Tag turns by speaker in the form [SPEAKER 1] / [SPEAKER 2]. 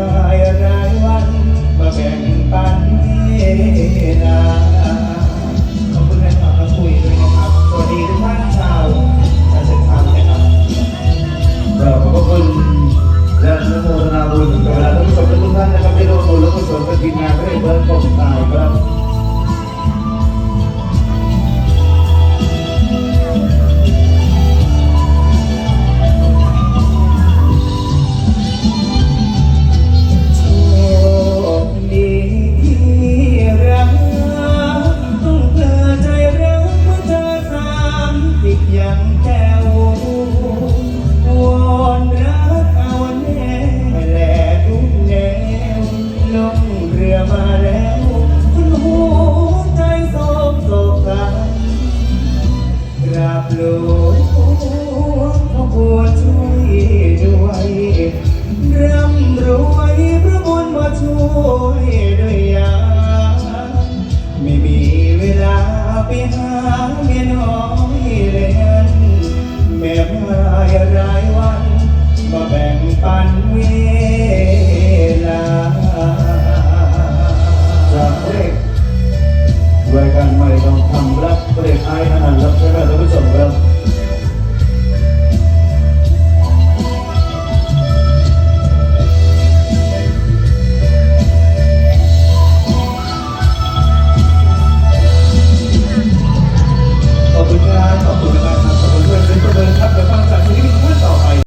[SPEAKER 1] God. ยั
[SPEAKER 2] งแก้ววอนรักเอาแน่แลทุกแนวลงเรือมาแล้ว คุณหัวใจโศกโศกกันกราบหลวงพ่อบัวช่วยด้วยร่ำรวยพระบุญมาช่วยด้วยยาไม่มีเวลาไปหาเมียน้อยเลย แม่พายรายวันมาแบ่งปันเวลา
[SPEAKER 1] จากเล็กด้วยกันไม่ต้องทำรักเพลงไอ